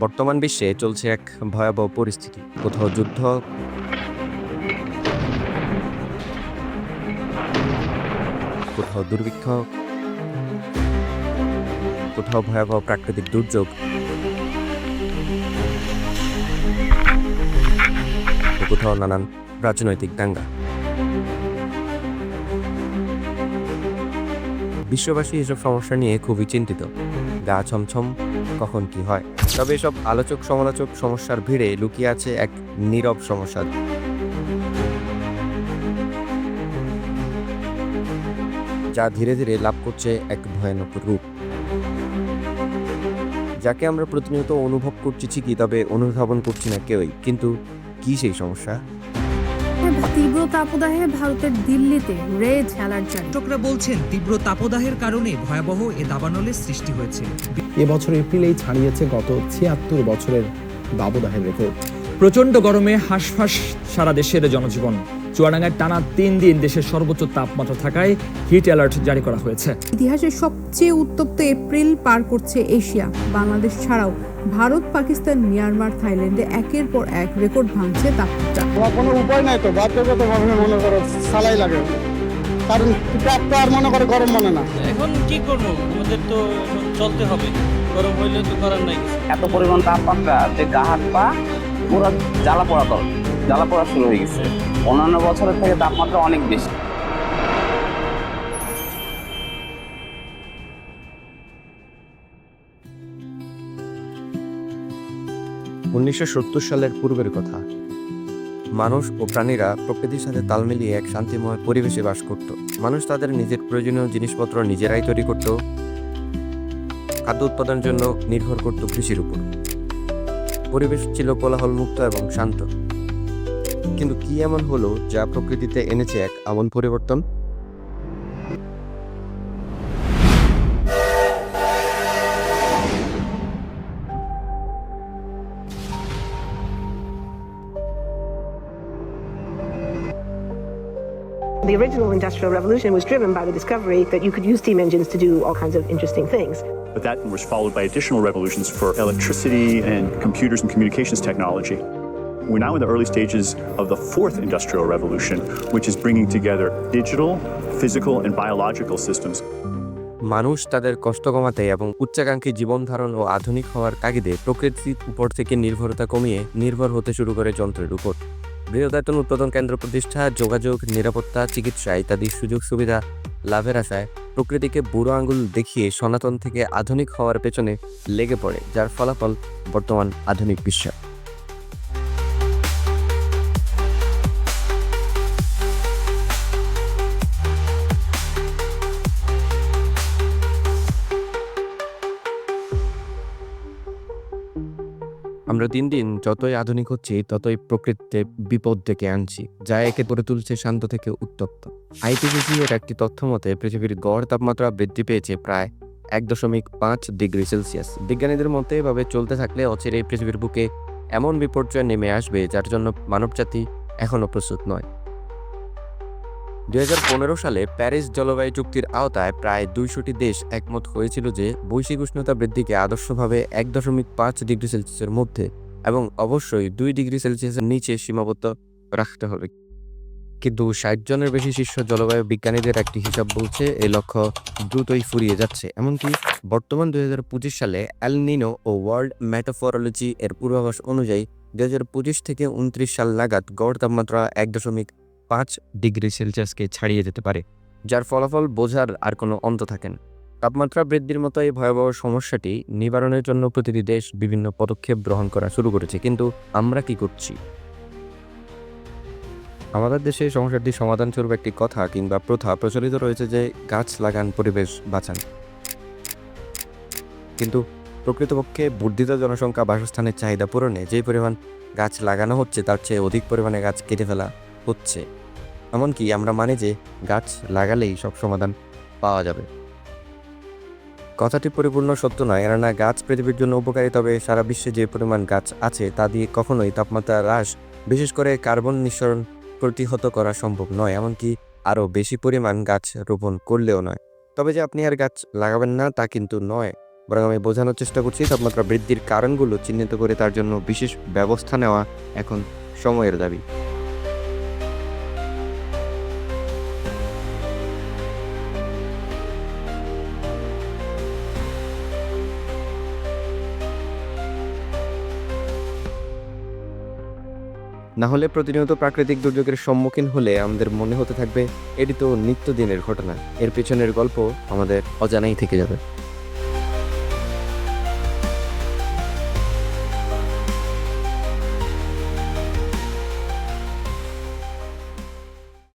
বর্তমান বিশ্বে চলছে এক ভয়াবহ পরিস্থিতি, কোথাও যুদ্ধ। কোথাও দুর্ভিক্ষ। কোথাও ভয়াবহ প্রাকৃতিক দুর্যোগ। কোথাও নানান রাজনৈতিক দাঙ্গা। বিশ্ববাসী এসব সমস্যা নিয়ে খুবই চিন্তিত। গা ছমছম, কখন কি হয়? তবে এসব আলোচক সমালোচক সমস্যার ভিড়ে লুকিয়ে আছে এক নীরব সমস্যা। যা ধীরে ধীরে লাভ করছে এক ভয়ানক রূপ। যাকে আমরা প্রতিনিয়ত অনুভব করছি ঠিকই, তবে অনুধাবন করছি না কেউই। কিন্তু কি সেই সমস্যা? তীব্র তাপদাহে ভারতের দিল্লিতে রেড অ্যালার্ট জারি। বলছেন তীব্র তাপদাহের কারণে ভয়াবহ এ দাবানলের সৃষ্টি হয়েছে। এবছর এপ্রিলেই ছাড়িয়েছে গত ছিয়াত্তর বছরের দাবদাহের রেকর্ড। প্রচণ্ড গরমে হাঁসফাঁস সারা দেশের জনজীবন। চুয়াডাঙ্গায় টানা তিন দিন দেশের সর্বোচ্চ তাপমাত্রা থাকায় হিট অ্যালার্ট জারি করা হয়েছে। ইতিহাসের সবচেয়ে উত্তপ্ত এপ্রিল পার করছে এশিয়া। বাংলাদেশ ছাড়াও ভারত পাকিস্তান মিয়ানমার থাইল্যান্ডে একের পর এক রেকর্ড ভাঙছে তাপমাত্রা। কোনো উপায় নাই তো বাধ্যগত ভাবে মনে করো সালাই লাগে। কারণ ট্যাপ তো আর মনে করে গরম মানে না। এখন কি করব? আমাদের তো চলতে হবে। গরম হইলে তো করার নাই এত পরিমাণ তাপমাত্রা যে গা হাত পা পুরো জ্বালা পড়া দল। জ্বালা পড়া শুরু হয়ে গেছে। অন্যান্য বছরের থেকে তাপমাত্রা অনেক বেশি। উনিশশো সত্তর সালের পূর্বের কথা। মানুষ ও প্রাণীরা প্রকৃতির সাথে তাল মিলিয়ে এক শান্তিময় পরিবেশে বাস করত। মানুষ তাদের নিজের প্রয়োজনীয় জিনিসপত্র নিজেরাই তৈরি করত। খাদ্য উৎপাদনের জন্য নির্ভর করত কৃষির উপর। পরিবেশ ছিল কোলাহল মুক্ত এবং শান্ত। কিন্তু কি এমন হলো যা প্রকৃতিতে এনেছে এক আমন পরিবর্তন The original Industrial Revolution was driven by the discovery that you could use steam engines to do all kinds of interesting things. But that was followed by additional revolutions for electricity and computers and communications technology. We're now in the early stages of the fourth industrial revolution, which is bringing together digital, physical, and biological systems. মানুষ তাদের কষ্ট কমাতে এবং উচ্চাকাঙ্ক্ষী জীবনধারণ ও আধুনিক হওয়ার তাগিদে প্রকৃতির উপর থেকে নির্ভরতা কমিয়ে নির্ভর হতে শুরু করে যন্ত্রের উপর বৃহদায়তন উৎপাদন কেন্দ্র প্রতিষ্ঠা যোগাযোগ নিরাপত্তা চিকিৎসা ইত্যাদি সুযোগ সুবিধা লাভের আশায় প্রকৃতিকে বুড়ো আঙ্গুল দেখিয়ে সনাতন থেকে আধুনিক হওয়ার পেছনে লেগে পড়ে যার ফলাফল বর্তমান আধুনিক বিশ্ব আমরা দিন দিন যতই আধুনিক হচ্ছি, ততই প্রকৃতিতে বিপদ ডেকে আনছি, যা একে গড়ে তুলছে শান্ত থেকে উত্তপ্ত। আইপিসিসি এর একটি তথ্য মতে, পৃথিবীর গড় তাপমাত্রা বৃদ্ধি পেয়েছে প্রায় এক দশমিক পাঁচ ডিগ্রি সেলসিয়াস। বিজ্ঞানীদের মতে, এভাবে চলতে থাকলে অচিরে পৃথিবীর বুকে এমন বিপর্যয় নেমে আসবে, যার জন্য মানবজাতি এখনও প্রস্তুত নয়। দুই হাজার পনেরো সালে প্যারিস জলবায়ু চুক্তির আওতায় প্রায় দুইশোটি দেশ একমত হয়েছিল যে বৈশ্বিক উষ্ণতা বৃদ্ধিকে আদর্শভাবে এক দশমিক পাঁচ ডিগ্রি সেলসিয়াসের মধ্যে এবং অবশ্যই দুই ডিগ্রি সেলসিয়াসের নিচে সীমাবদ্ধ রাখতে হবে। কিন্তু ষাট জনের বেশি শীর্ষ জলবায়ু বিজ্ঞানীদের একটি হিসাব বলছে এই লক্ষ্য দ্রুতই ফুরিয়ে যাচ্ছে। এমনকি বর্তমান দুই হাজার পঁচিশ সালে অ্যাল নিনো ও ওয়ার্ল্ড মেটাফোরোলজি এর পূর্বাভাস অনুযায়ী দুই হাজার পঁচিশ থেকে উনত্রিশ সাল নাগাদ গড় তাপমাত্রা এক দশমিক পাঁচ ডিগ্রি সেলসিয়াসকে ছাড়িয়ে যেতে পারে, যার ফলাফল বোঝার আর কোনো অন্ত থাকে না। তাপমাত্রা বৃদ্ধির মতো এই ভয়াবহ সমস্যাটি নিবারণের জন্য প্রতিটি দেশ বিভিন্ন পদক্ষেপ গ্রহণ করা শুরু করেছে, কিন্তু আমরা কি করছি? আমাদের দেশে সমস্যাটি সমাধান স্বরূপ একটি কথা কিংবা প্রথা প্রচলিত রয়েছে যে গাছ লাগান, পরিবেশ বাঁচান। কিন্তু প্রকৃতপক্ষে বর্ধিত জনসংখ্যা বাসস্থানের চাহিদা পূরণে যে পরিমাণ গাছ লাগানো হচ্ছে, তার চেয়ে অধিক পরিমাণে গাছ কেটে ফেলা হচ্ছে। এমনকি আমরা মানি যে গাছ লাগালেই সব সমাধান পাওয়া যাবে। কথাটি পরিপূর্ণ সত্য নয়, কেননা গাছ পৃথিবীর জন্য উপকারী, তবে সারা বিশ্বে যে পরিমাণ গাছ আছে, তা দিয়ে কখনোই তাপমাত্রা হ্রাস, বিশেষ করে কার্বন নিঃসরণ প্রতিহত করা সম্ভব নয়, এমনকি আরও বেশি পরিমাণ গাছ রোপণ করলেও নয়। তবে যে আপনি আর গাছ লাগাবেন না, তা কিন্তু নয়। বরং আমি বোঝানোর চেষ্টা করছি, তাপমাত্রা বৃদ্ধির কারণগুলো চিহ্নিত করে তার জন্য বিশেষ ব্যবস্থা নেওয়া এখন সময়ের দাবি। না হলে প্রতিনিয়ত প্রাকৃতিক দুর্যোগের সম্মুখীন হলে আমাদের মনে হতে থাকবে, এটি তো নিত্যদিনের ঘটনা। এর পেছনের গল্প আমাদের অজানাই থেকে যাবে।